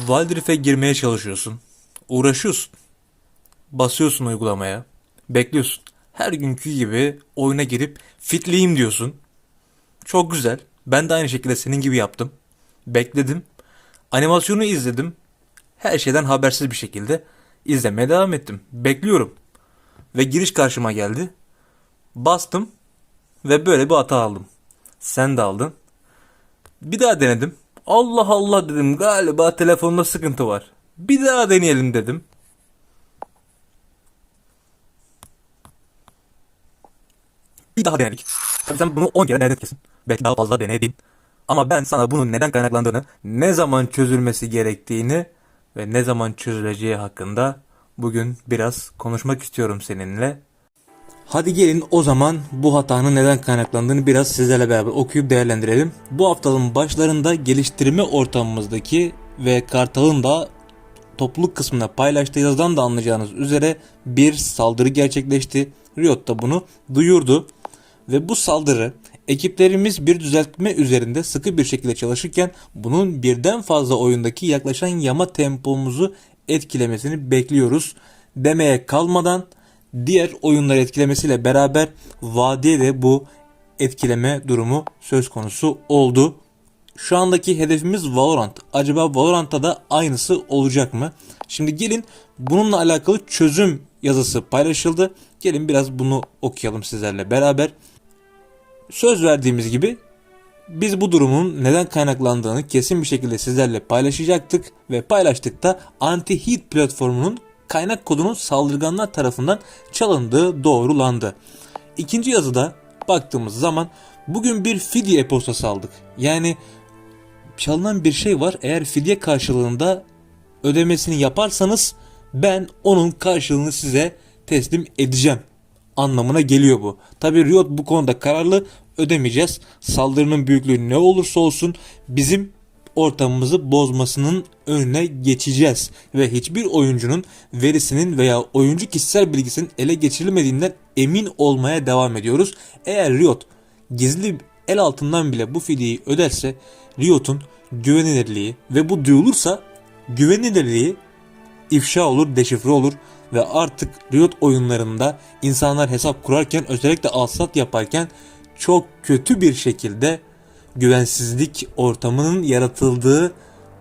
Wildrift'e girmeye çalışıyorsun. Uğraşıyorsun. Basıyorsun uygulamaya. Bekliyorsun. Her günkü gibi oyuna girip fitliyim diyorsun. Çok güzel. Ben de aynı şekilde senin gibi yaptım. Bekledim. Animasyonu izledim. Her şeyden habersiz bir şekilde izlemeye devam ettim. Bekliyorum. Ve giriş karşıma geldi. Bastım ve böyle bir hata aldım. Sen de aldın. Bir daha denedim. Allah Allah dedim galiba telefonda sıkıntı var. Bir daha deneyelim dedim. Bir daha denedik. Tabii sen bunu 10 kere denedin kesin. Belki daha fazla denedin. Ama ben sana bunun neden kaynaklandığını, ne zaman çözülmesi gerektiğini ve ne zaman çözüleceği hakkında bugün biraz konuşmak istiyorum seninle. Hadi gelin o zaman bu hatanın neden kaynaklandığını biraz sizlerle beraber okuyup değerlendirelim. Bu haftanın başlarında geliştirme ortamımızdaki ve Kartal'ın da topluluk kısmına paylaştığı yazıdan da anlayacağınız üzere bir saldırı gerçekleşti. Riot da bunu duyurdu. Ve bu saldırı ekiplerimiz bir düzeltme üzerinde sıkı bir şekilde çalışırken bunun birden fazla oyundaki yaklaşan yama tempomuzu etkilemesini bekliyoruz demeye kalmadan diğer oyunları etkilemesiyle beraber vadiye de bu etkileme durumu söz konusu oldu. Şu andaki hedefimiz Valorant. Acaba Valorant'ta da aynısı olacak mı? Şimdi gelin bununla alakalı çözüm yazısı paylaşıldı. Gelin biraz bunu okuyalım sizlerle beraber. Söz verdiğimiz gibi biz bu durumun neden kaynaklandığını kesin bir şekilde sizlerle paylaşacaktık ve paylaştık da anti-hit platformunun kaynak kodunun saldırganlar tarafından çalındığı doğrulandı. İkinci yazıda baktığımız zaman bugün bir fidye e-postası aldık. Yani çalınan bir şey var. Eğer fidye karşılığında ödemesini yaparsanız ben onun karşılığını size teslim edeceğim anlamına geliyor bu. Tabi Riot bu konuda kararlı ödemeyeceğiz. Saldırının büyüklüğü ne olursa olsun bizim ortamımızı bozmasının önüne geçeceğiz ve hiçbir oyuncunun verisinin veya oyuncu kişisel bilgisinin ele geçirilmediğinden emin olmaya devam ediyoruz. Eğer Riot gizli el altından bile bu fideyi öderse Riot'un güvenilirliği ve bu duyulursa güvenilirliği ifşa olur, deşifre olur ve artık Riot oyunlarında insanlar hesap kurarken özellikle alsat yaparken çok kötü bir şekilde güvensizlik ortamının yaratıldığı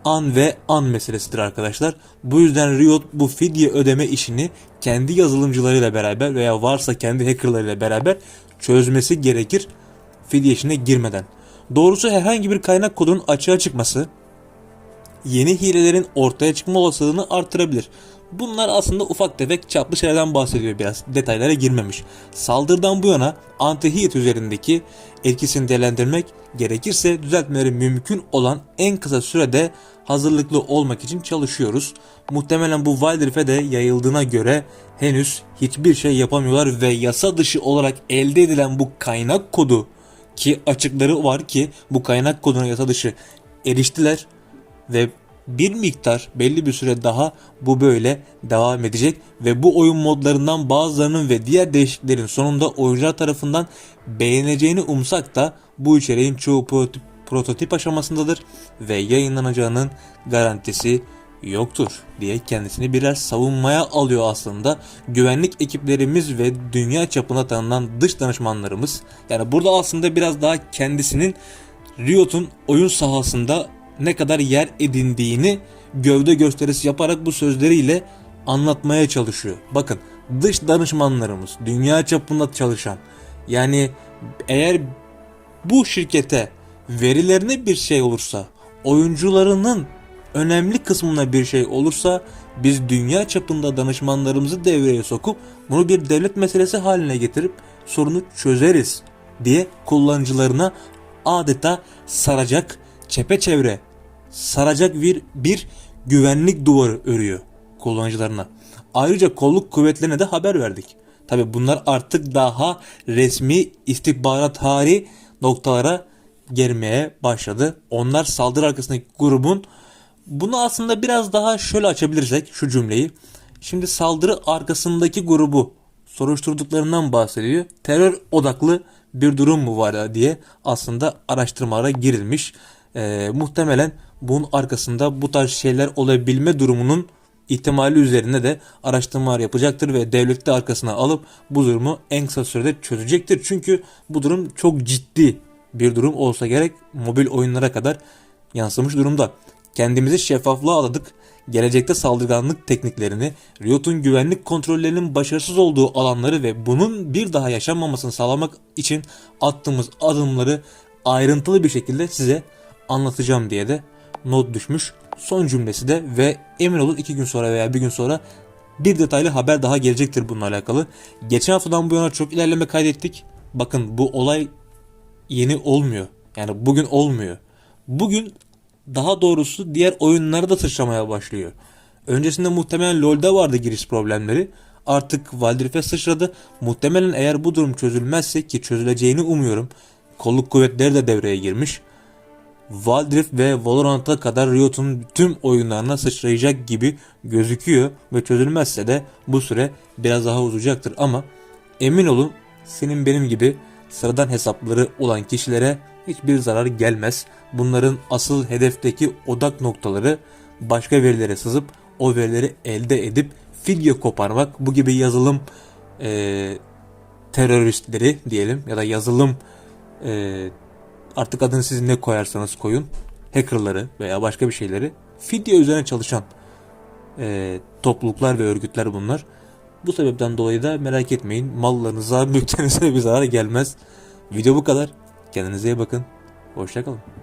an ve an meselesidir arkadaşlar. Bu yüzden Riot bu fidye ödeme işini kendi yazılımcılarıyla beraber veya varsa kendi hackerlarıyla beraber çözmesi gerekir fidye işine girmeden. Doğrusu herhangi bir kaynak kodunun açığa çıkması yeni hilelerin ortaya çıkma olasılığını artırabilir. Bunlar aslında ufak tefek çaplı şeylerden bahsediyor biraz. Detaylara girmemiş. Saldırıdan bu yana anti-hit üzerindeki etkisini değerlendirmek gerekirse düzeltmeleri mümkün olan en kısa sürede hazırlıklı olmak için çalışıyoruz. Muhtemelen bu Wildrift'e de yayıldığına göre henüz hiçbir şey yapamıyorlar ve yasa dışı olarak elde edilen bu kaynak kodu ki açıkları var ki bu kaynak koduna yasa dışı eriştiler ve bir miktar belli bir süre daha bu böyle devam edecek ve bu oyun modlarından bazılarının ve diğer değişikliklerin sonunda oyuncular tarafından beğeneceğini umsak da bu içeriğin çoğu prototip, prototip aşamasındadır ve yayınlanacağının garantisi yoktur diye kendisini biraz savunmaya alıyor aslında. Güvenlik ekiplerimiz ve dünya çapında tanınan dış danışmanlarımız yani burada aslında biraz daha kendisinin Riot'un oyun sahasında ne kadar yer edindiğini gövde gösterisi yaparak bu sözleriyle anlatmaya çalışıyor. Bakın dış danışmanlarımız dünya çapında çalışan yani eğer bu şirkete verilerine bir şey olursa oyuncularının önemli kısmına bir şey olursa biz dünya çapında danışmanlarımızı devreye sokup bunu bir devlet meselesi haline getirip sorunu çözeriz diye kullanıcılarına adeta saracak çepeçevre saracak bir, bir güvenlik duvarı örüyor kullanıcılarına. Ayrıca kolluk kuvvetlerine de haber verdik. Tabi bunlar artık daha resmi istihbarat tarihi noktalara gelmeye başladı. Onlar saldırı arkasındaki grubun bunu aslında biraz daha şöyle açabilirsek şu cümleyi. Şimdi saldırı arkasındaki grubu soruşturduklarından bahsediyor. Terör odaklı bir durum mu var diye aslında araştırmalara girilmiş. Ee, muhtemelen bunun arkasında bu tarz şeyler olabilme durumunun ihtimali üzerine de araştırmalar yapacaktır ve devlet de arkasına alıp bu durumu en kısa sürede çözecektir. Çünkü bu durum çok ciddi bir durum olsa gerek mobil oyunlara kadar yansımış durumda. Kendimizi şeffaflığa adadık. Gelecekte saldırganlık tekniklerini, Riot'un güvenlik kontrollerinin başarısız olduğu alanları ve bunun bir daha yaşanmamasını sağlamak için attığımız adımları ayrıntılı bir şekilde size anlatacağım diye de not düşmüş. Son cümlesi de ve emin olun iki gün sonra veya bir gün sonra bir detaylı haber daha gelecektir bununla alakalı. Geçen haftadan bu yana çok ilerleme kaydettik. Bakın bu olay yeni olmuyor. Yani bugün olmuyor. Bugün daha doğrusu diğer oyunlara da sıçramaya başlıyor. Öncesinde muhtemelen LoL'da vardı giriş problemleri. Artık Wildrift'e sıçradı. Muhtemelen eğer bu durum çözülmezse ki çözüleceğini umuyorum. Kolluk kuvvetleri de devreye girmiş. Wildrift ve Valorant'a kadar Riot'un tüm oyunlarına sıçrayacak gibi gözüküyor ve çözülmezse de bu süre biraz daha uzayacaktır ama emin olun senin benim gibi sıradan hesapları olan kişilere hiçbir zarar gelmez. Bunların asıl hedefteki odak noktaları başka verilere sızıp o verileri elde edip fidye koparmak bu gibi yazılım eee, teröristleri diyelim ya da yazılım eee, artık adını siz ne koyarsanız koyun hackerları veya başka bir şeyleri fidye üzerine çalışan eee, topluluklar ve örgütler bunlar. Bu sebepten dolayı da merak etmeyin mallarınıza, mülklerinize bir zarar gelmez. Video bu kadar. Kendinize iyi bakın. Hoşçakalın.